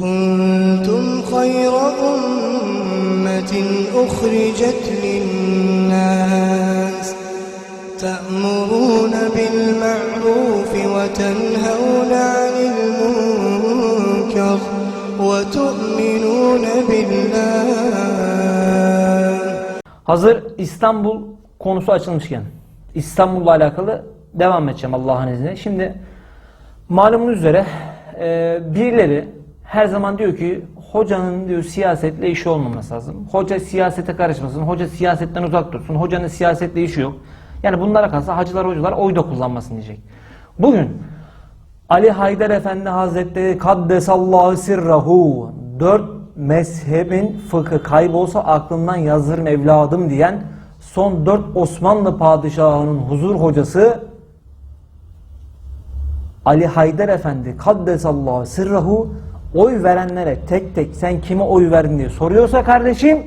كنتم خير أمة أخرجت للناس تأمرون بالمعروف وتنهون عن المنكر وتؤمنون بالله Hazır İstanbul konusu açılmışken İstanbul'la alakalı devam edeceğim Allah'ın izniyle. Şimdi malumunuz üzere e, birileri her zaman diyor ki hocanın diyor siyasetle işi olmaması lazım. Hoca siyasete karışmasın, hoca siyasetten uzak dursun, hocanın siyasetle işi yok. Yani bunlara kalsa hacılar hocalar oy da kullanmasın diyecek. Bugün Ali Haydar Efendi Hazretleri Kaddesallahu sirrahu dört mezhebin fıkı kaybolsa aklından yazırım evladım diyen son dört Osmanlı padişahının huzur hocası Ali Haydar Efendi Kaddesallahu sirrahu oy verenlere tek tek sen kime oy verdin diye soruyorsa kardeşim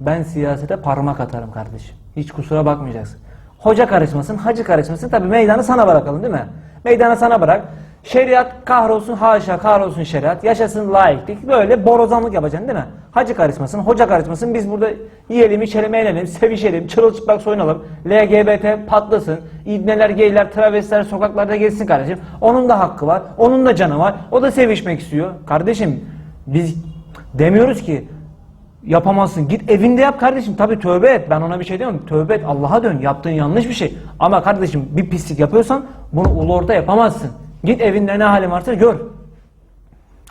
ben siyasete parmak atarım kardeşim. Hiç kusura bakmayacaksın. Hoca karışmasın, hacı karışmasın. Tabi meydanı sana bırakalım değil mi? Meydanı sana bırak. Şeriat kahrolsun haşa kahrolsun şeriat. Yaşasın laiklik. Böyle borazanlık yapacaksın değil mi? Hacı karışmasın, hoca karışmasın. Biz burada yiyelim, içelim, eğlenelim, sevişelim, çırılçıplak soyunalım. LGBT patlasın. İbneler, geyler, travestiler sokaklarda gezsin kardeşim. Onun da hakkı var. Onun da canı var. O da sevişmek istiyor. Kardeşim biz demiyoruz ki Yapamazsın. Git evinde yap kardeşim. Tabi tövbe et. Ben ona bir şey demiyorum. Tövbe et. Allah'a dön. Yaptığın yanlış bir şey. Ama kardeşim bir pislik yapıyorsan bunu ulu orta yapamazsın. Git evinde ne halin varsa gör.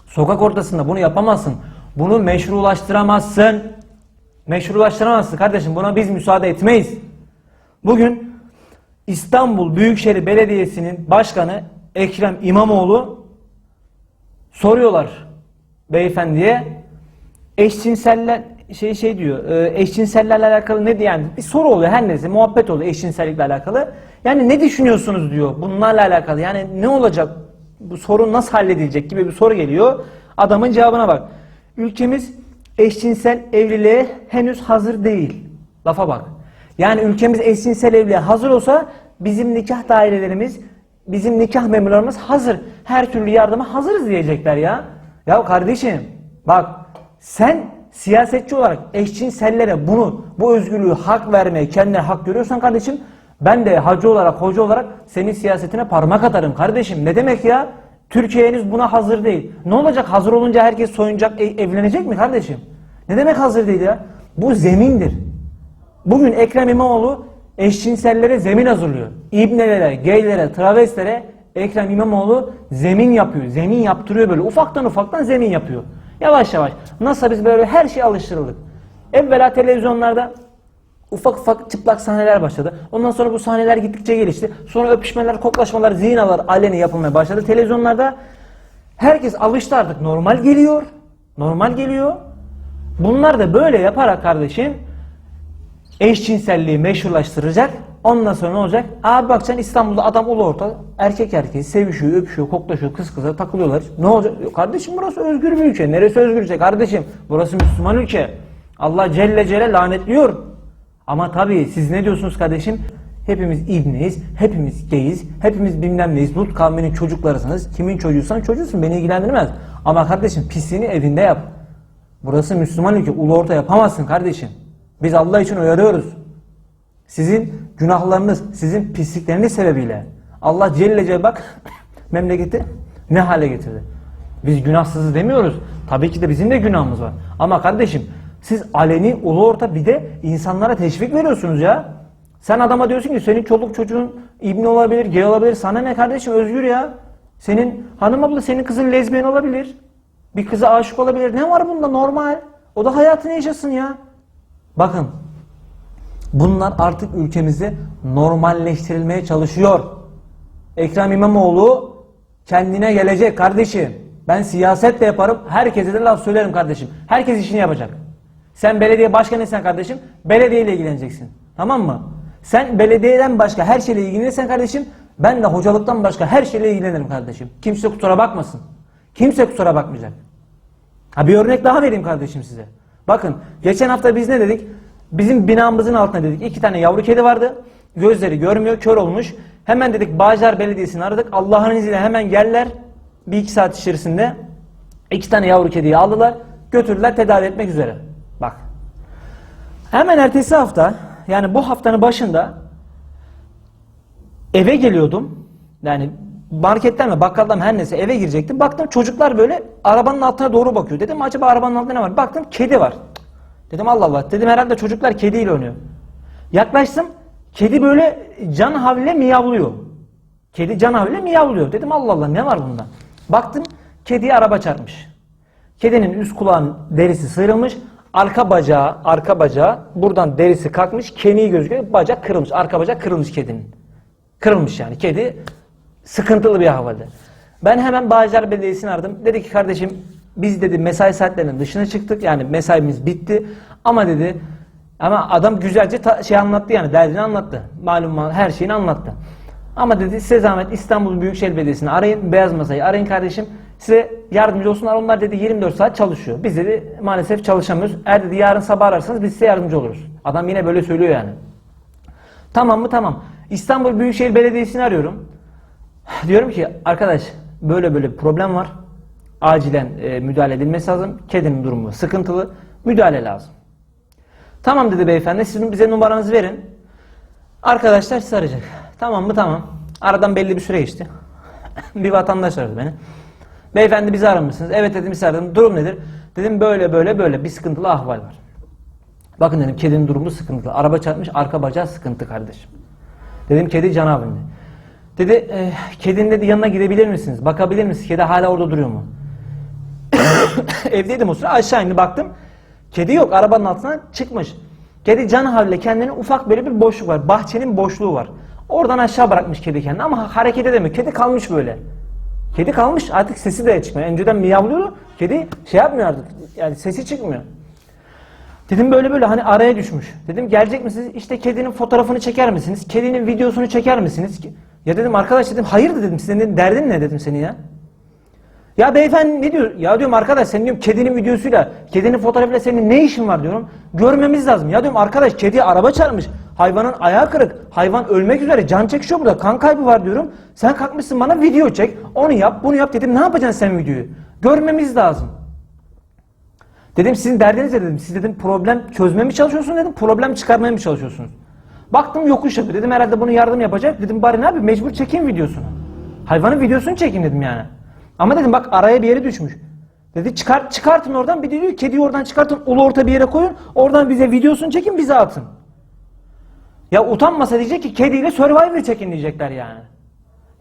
Sokak ortasında bunu yapamazsın. Bunu meşrulaştıramazsın. Meşrulaştıramazsın kardeşim. Buna biz müsaade etmeyiz. Bugün İstanbul Büyükşehir Belediyesi'nin başkanı Ekrem İmamoğlu soruyorlar beyefendiye eşcinseller şey şey diyor e, eşcinsellerle alakalı ne diye yani bir soru oluyor her neyse muhabbet oluyor eşcinsellikle alakalı. Yani ne düşünüyorsunuz diyor bunlarla alakalı yani ne olacak bu sorun nasıl halledilecek gibi bir soru geliyor. Adamın cevabına bak. Ülkemiz eşcinsel evliliğe henüz hazır değil. Lafa bak. Yani ülkemiz eşcinsel evliliğe hazır olsa bizim nikah dairelerimiz, bizim nikah memurlarımız hazır. Her türlü yardıma hazırız diyecekler ya. Ya kardeşim bak sen siyasetçi olarak eşcinsellere bunu, bu özgürlüğü hak vermeye kendine hak görüyorsan kardeşim ben de hacı olarak, hoca olarak senin siyasetine parmak atarım kardeşim. Ne demek ya? Türkiye henüz buna hazır değil. Ne olacak hazır olunca herkes soyunacak, e- evlenecek mi kardeşim? Ne demek hazır değil ya? Bu zemindir. Bugün Ekrem İmamoğlu eşcinsellere zemin hazırlıyor. İbnelere, geylere, travestlere Ekrem İmamoğlu zemin yapıyor. Zemin yaptırıyor böyle. Ufaktan ufaktan zemin yapıyor. Yavaş yavaş. Nasıl biz böyle her şeye alıştırıldık. Evvela televizyonlarda ufak ufak çıplak sahneler başladı. Ondan sonra bu sahneler gittikçe gelişti. Sonra öpüşmeler, koklaşmalar, zinalar aleni yapılmaya başladı. Televizyonlarda herkes alıştı artık. Normal geliyor. Normal geliyor. Bunlar da böyle yaparak kardeşim eşcinselliği meşrulaştıracak. Ondan sonra ne olacak? Abi bak sen İstanbul'da adam ulu orta erkek erkeği sevişiyor, öpüşüyor, koklaşıyor, kız kıza takılıyorlar. Ne olacak? Kardeşim burası özgür bir ülke. Neresi özgür ülke kardeşim? Burası Müslüman ülke. Allah Celle Celle lanetliyor. Ama tabii siz ne diyorsunuz kardeşim? Hepimiz ibneyiz, hepimiz geyiz, hepimiz bilmem neyiz. Lut kavminin çocuklarısınız. Kimin çocuğuysan çocuğusun beni ilgilendirmez. Ama kardeşim pisliğini evinde yap. Burası Müslüman ülke. Ulu orta yapamazsın kardeşim. Biz Allah için uyarıyoruz. Sizin günahlarınız, sizin pislikleriniz sebebiyle Allah Celle Celle bak memleketi ne hale getirdi. Biz günahsızız demiyoruz. Tabii ki de bizim de günahımız var. Ama kardeşim siz aleni ulu orta bir de insanlara teşvik veriyorsunuz ya. Sen adama diyorsun ki senin çoluk çocuğun ibni olabilir, gay olabilir. Sana ne kardeşim özgür ya. Senin hanım abla senin kızın lezbiyen olabilir. Bir kıza aşık olabilir. Ne var bunda normal. O da hayatını yaşasın ya. Bakın Bunlar artık ülkemizde normalleştirilmeye çalışıyor. Ekrem İmamoğlu kendine gelecek kardeşim. Ben siyaset de yaparım. Herkese de laf söylerim kardeşim. Herkes işini yapacak. Sen belediye başkanıysan kardeşim belediyeyle ilgileneceksin. Tamam mı? Sen belediyeden başka her şeyle ilgilenirsen kardeşim ben de hocalıktan başka her şeyle ilgilenirim kardeşim. Kimse kusura bakmasın. Kimse kusura bakmayacak. Ha bir örnek daha vereyim kardeşim size. Bakın geçen hafta biz ne dedik? Bizim binamızın altında dedik iki tane yavru kedi vardı. Gözleri görmüyor, kör olmuş. Hemen dedik Bağcılar Belediyesi'ni aradık. Allah'ın izniyle hemen geldiler. Bir iki saat içerisinde İki tane yavru kediyi aldılar, götürdüler tedavi etmek üzere. Bak. Hemen ertesi hafta, yani bu haftanın başında eve geliyordum. Yani marketten mi bakkaldan her neyse eve girecektim. Baktım çocuklar böyle arabanın altına doğru bakıyor. Dedim acaba arabanın altında ne var? Baktım kedi var. Dedim Allah Allah. Dedim herhalde çocuklar kediyle oynuyor. Yaklaştım. Kedi böyle can havliyle miyavlıyor. Kedi can havliyle miyavlıyor. Dedim Allah Allah ne var bunda? Baktım kediye araba çarpmış. Kedinin üst kulağının derisi sıyrılmış. Arka bacağı, arka bacağı buradan derisi kalkmış. Kemiği gözüküyor. Bacak kırılmış. Arka bacak kırılmış kedinin. Kırılmış yani. Kedi sıkıntılı bir havada. Ben hemen Bağcılar Belediyesi'ni aradım. Dedi ki kardeşim biz dedi mesai saatlerinin dışına çıktık. Yani mesaimiz bitti. Ama dedi ama adam güzelce şey anlattı yani derdini anlattı. Malum mal- her şeyini anlattı. Ama dedi size zahmet İstanbul Büyükşehir Belediyesi'ni arayın. Beyaz Masa'yı arayın kardeşim. Size yardımcı olsunlar. Onlar dedi 24 saat çalışıyor. Biz dedi maalesef çalışamıyoruz. Eğer dedi yarın sabah ararsanız biz size yardımcı oluruz. Adam yine böyle söylüyor yani. Tamam mı? Tamam. İstanbul Büyükşehir Belediyesi'ni arıyorum. Diyorum ki arkadaş böyle böyle problem var. Acilen e, müdahale edilmesi lazım. Kedinin durumu sıkıntılı. Müdahale lazım. Tamam dedi beyefendi. Sizin bize numaranızı verin. Arkadaşlar sizi arayacak. Tamam mı? Tamam. Aradan belli bir süre geçti. bir vatandaş aradı beni. Beyefendi bizi aramışsınız. Evet dedim sizi aradım. Durum nedir? Dedim böyle böyle böyle bir sıkıntılı ahval var. Bakın dedim kedinin durumu sıkıntılı. Araba çarpmış arka bacağı sıkıntı kardeşim. Dedim kedi canavinde. Dedi e, kedinin dedi yanına gidebilir misiniz? Bakabilir misiniz? Kedi hala orada duruyor mu? Evdeydim o sıra aşağı indi baktım. Kedi yok arabanın altından çıkmış. Kedi can havliyle kendine ufak böyle bir boşluk var. Bahçenin boşluğu var. Oradan aşağı bırakmış kedi kendini ama hareket edemiyor. Kedi kalmış böyle. Kedi kalmış artık sesi de çıkmıyor. Önceden miyavlıyordu. Kedi şey yapmıyor artık. Yani sesi çıkmıyor. Dedim böyle böyle hani araya düşmüş. Dedim gelecek misiniz? İşte kedinin fotoğrafını çeker misiniz? Kedinin videosunu çeker misiniz? Ya dedim arkadaş dedim hayır dedim senin derdin ne dedim senin ya. Ya beyefendi ne diyor? Ya diyorum arkadaş senin diyorum kedinin videosuyla, kedinin fotoğrafıyla senin ne işin var diyorum. Görmemiz lazım. Ya diyorum arkadaş kediye araba çarpmış. Hayvanın ayağı kırık. Hayvan ölmek üzere. Can çekişiyor burada. Kan kaybı var diyorum. Sen kalkmışsın bana video çek. Onu yap, bunu yap dedim. Ne yapacaksın sen videoyu? Görmemiz lazım. Dedim sizin derdiniz ne dedim. Siz dedim problem çözmeye mi çalışıyorsunuz dedim. Problem çıkarmaya mı çalışıyorsunuz? Baktım yokuş yapıyor. Dedim herhalde bunu yardım yapacak. Dedim bari ne yapayım mecbur çekeyim videosunu. Hayvanın videosunu çekeyim dedim yani. Ama dedim bak araya bir yere düşmüş. Dedi çıkart çıkartın oradan bir de diyor kediyi oradan çıkartın ulu orta bir yere koyun. Oradan bize videosunu çekin bize atın. Ya utanmasa diyecek ki kediyle Survivor çekin diyecekler yani.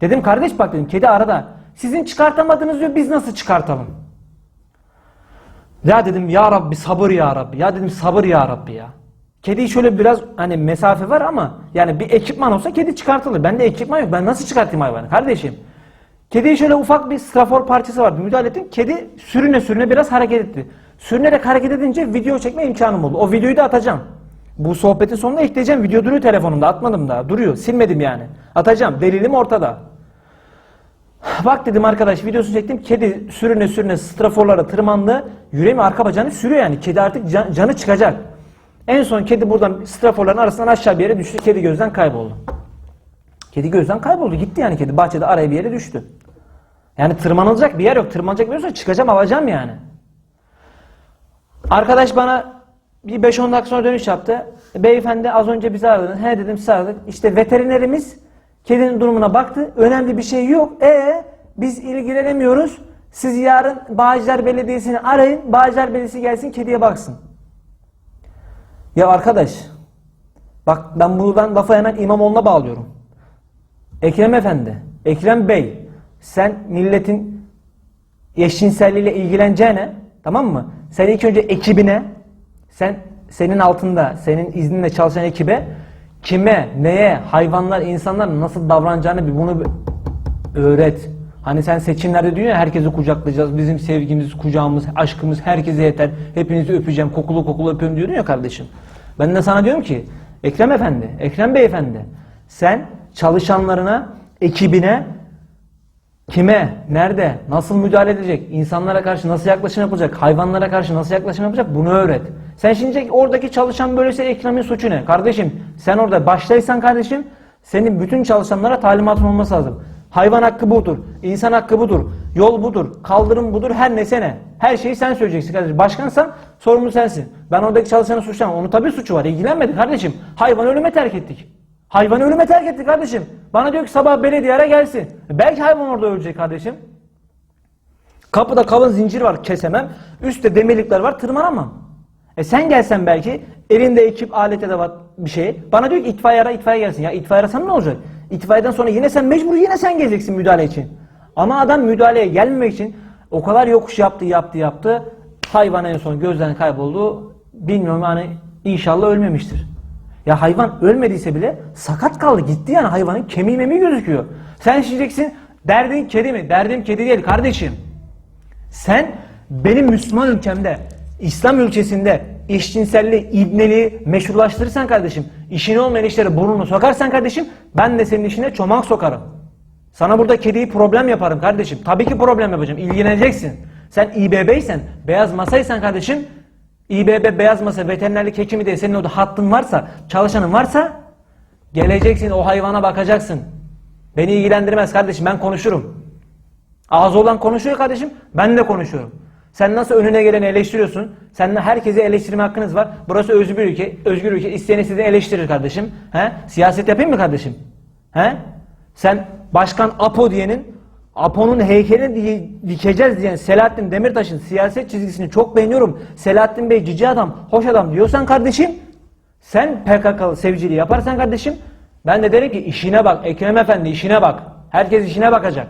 Dedim kardeş bak dedim kedi arada. Sizin çıkartamadığınız diyor biz nasıl çıkartalım? Ya dedim ya Rabbi sabır ya Rabbi. Ya dedim sabır ya Rabbi ya. Kedi şöyle biraz hani mesafe var ama yani bir ekipman olsa kedi çıkartılır. Bende ekipman yok. Ben nasıl çıkartayım hayvanı kardeşim? Kediye şöyle ufak bir strafor parçası vardı. Müdahale ettim. Kedi sürüne sürüne biraz hareket etti. Sürünerek hareket edince video çekme imkanım oldu. O videoyu da atacağım. Bu sohbetin sonunda ekleyeceğim. Video duruyor telefonumda. Atmadım daha. Duruyor. Silmedim yani. Atacağım. Delilim ortada. Bak dedim arkadaş videosunu çektim. Kedi sürüne sürüne straforlara tırmandı. Yüreğimi arka bacağını sürüyor yani. Kedi artık can- canı çıkacak. En son kedi buradan straforların arasından aşağı bir yere düştü. Kedi gözden kayboldu. Kedi gözden kayboldu. Gitti yani kedi. Bahçede araya bir yere düştü. Yani tırmanılacak bir yer yok. Tırmanacak bir yer yoksa çıkacağım alacağım yani. Arkadaş bana bir 5-10 dakika sonra dönüş yaptı. Beyefendi az önce bizi aradınız. He dedim sizi aradık. İşte veterinerimiz kedinin durumuna baktı. Önemli bir şey yok. E biz ilgilenemiyoruz. Siz yarın Bağcılar Belediyesi'ni arayın. Bağcılar Belediyesi gelsin kediye baksın. Ya arkadaş bak ben buradan lafı hemen İmamoğlu'na bağlıyorum. Ekrem Efendi, Ekrem Bey sen milletin eşcinselliğiyle ilgileneceğine tamam mı? Sen ilk önce ekibine sen senin altında senin izninle çalışan ekibe kime, neye, hayvanlar, insanlar nasıl davranacağını bir bunu öğret. Hani sen seçimlerde diyor ya herkesi kucaklayacağız. Bizim sevgimiz, kucağımız, aşkımız herkese yeter. Hepinizi öpeceğim. Kokulu kokulu öpüyorum diyordun ya kardeşim. Ben de sana diyorum ki Ekrem Efendi, Ekrem Beyefendi sen çalışanlarına, ekibine kime, nerede, nasıl müdahale edecek, insanlara karşı nasıl yaklaşım yapacak, hayvanlara karşı nasıl yaklaşım yapacak bunu öğret. Sen şimdi oradaki çalışan böylese Ekrem'in suçu ne? Kardeşim sen orada başlaysan kardeşim senin bütün çalışanlara talimatın olması lazım. Hayvan hakkı budur, insan hakkı budur. Yol budur. Kaldırım budur. Her neyse ne. Her şeyi sen söyleyeceksin kardeşim. Başkansan sorumlu sensin. Ben oradaki çalışanı suçlamam. Onun tabii suçu var. İlgilenmedi kardeşim. Hayvanı ölüme terk ettik. Hayvanı ölüme terk ettik kardeşim. Bana diyor ki sabah belediye ara gelsin. Belki hayvan orada ölecek kardeşim. Kapıda kalın zincir var kesemem. Üstte demirlikler var tırmanamam. E sen gelsen belki elinde ekip alete de var bir şey. Bana diyor ki itfaiye ara itfaiye gelsin. Ya itfaiye arasan ne olacak? İtfaiyeden sonra yine sen mecbur yine sen geleceksin müdahale için. Ama adam müdahaleye gelmemek için o kadar yokuş yaptı yaptı yaptı. Hayvan en son gözden kayboldu. Bilmiyorum hani inşallah ölmemiştir. Ya hayvan ölmediyse bile sakat kaldı gitti yani hayvanın kemiği memiği gözüküyor. Sen diyeceksin derdin kedi mi? Derdim kedi değil kardeşim. Sen benim Müslüman ülkemde, İslam ülkesinde eşcinselliği, ibneliği meşrulaştırırsan kardeşim, işin olmayan işlere burnunu sokarsan kardeşim, ben de senin işine çomak sokarım. Sana burada kediyi problem yaparım kardeşim. Tabii ki problem yapacağım. İlgileneceksin. Sen İBB'ysen, beyaz masaysan kardeşim, İBB beyaz masa veterinerlik hekimi diye senin orada hattın varsa, çalışanın varsa geleceksin o hayvana bakacaksın. Beni ilgilendirmez kardeşim ben konuşurum. Ağzı olan konuşuyor kardeşim. Ben de konuşuyorum. Sen nasıl önüne geleni eleştiriyorsun? Sen herkese eleştirme hakkınız var. Burası özgür ülke. Özgür ülke. İsteyen istediğini eleştirir kardeşim. He? Siyaset yapayım mı kardeşim? He? Sen başkan Apo diyenin Apo'nun heykelini di- dikeceğiz diyen Selahattin Demirtaş'ın siyaset çizgisini çok beğeniyorum. Selahattin Bey cici adam, hoş adam diyorsan kardeşim sen PKK'lı sevciliği yaparsan kardeşim ben de derim ki işine bak Ekrem Efendi işine bak. Herkes işine bakacak.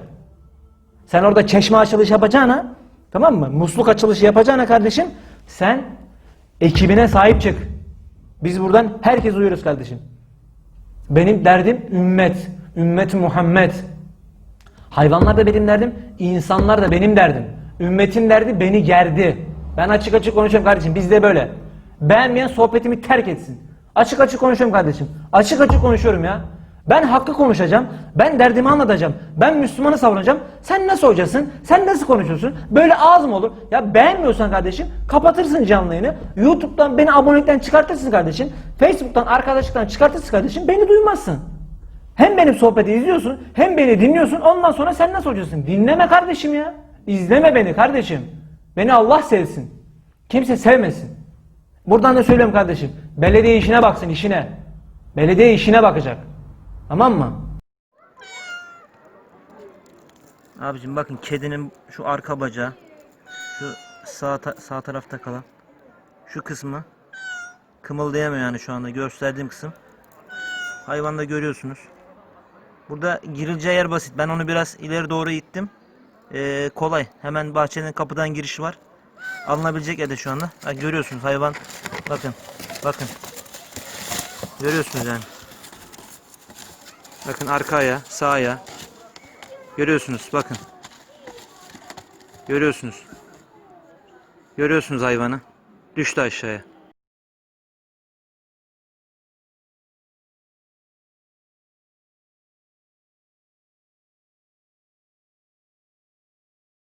Sen orada çeşme açılışı yapacağına, tamam mı? Musluk açılışı yapacağına kardeşim, sen ekibine sahip çık. Biz buradan herkes uyuyoruz kardeşim. Benim derdim ümmet, ümmet Muhammed. Hayvanlar da benim derdim, insanlar da benim derdim. Ümmetin derdi beni gerdi. Ben açık açık konuşuyorum kardeşim, bizde böyle. Beğenmeyen sohbetimi terk etsin. Açık açık konuşuyorum kardeşim. Açık açık konuşuyorum ya. Ben hakkı konuşacağım. Ben derdimi anlatacağım. Ben Müslümanı savunacağım. Sen nasıl hocasın? Sen nasıl konuşuyorsun? Böyle ağız mı olur? Ya beğenmiyorsan kardeşim kapatırsın canlı. YouTube'dan beni abonelikten çıkartırsın kardeşim. Facebook'tan arkadaşlıktan çıkartırsın kardeşim. Beni duymazsın. Hem benim sohbeti izliyorsun hem beni dinliyorsun. Ondan sonra sen nasıl hocasın? Dinleme kardeşim ya. İzleme beni kardeşim. Beni Allah sevsin. Kimse sevmesin. Buradan da söylüyorum kardeşim. Belediye işine baksın işine. Belediye işine bakacak. Tamam mı? Abicim bakın kedinin şu arka bacağı, şu sağ ta- sağ tarafta kalan şu kısmı kımıldayamıyor yani şu anda gösterdiğim kısım. Hayvanda görüyorsunuz. Burada girileceği yer basit. Ben onu biraz ileri doğru ittim. Ee, kolay. Hemen bahçenin kapıdan girişi var. Alınabilecek yerde şu anda. Ha, görüyorsunuz hayvan. Bakın. Bakın. Görüyorsunuz yani. Bakın arka ayağı, sağ ayağı. Görüyorsunuz bakın. Görüyorsunuz. Görüyorsunuz hayvanı. Düştü aşağıya.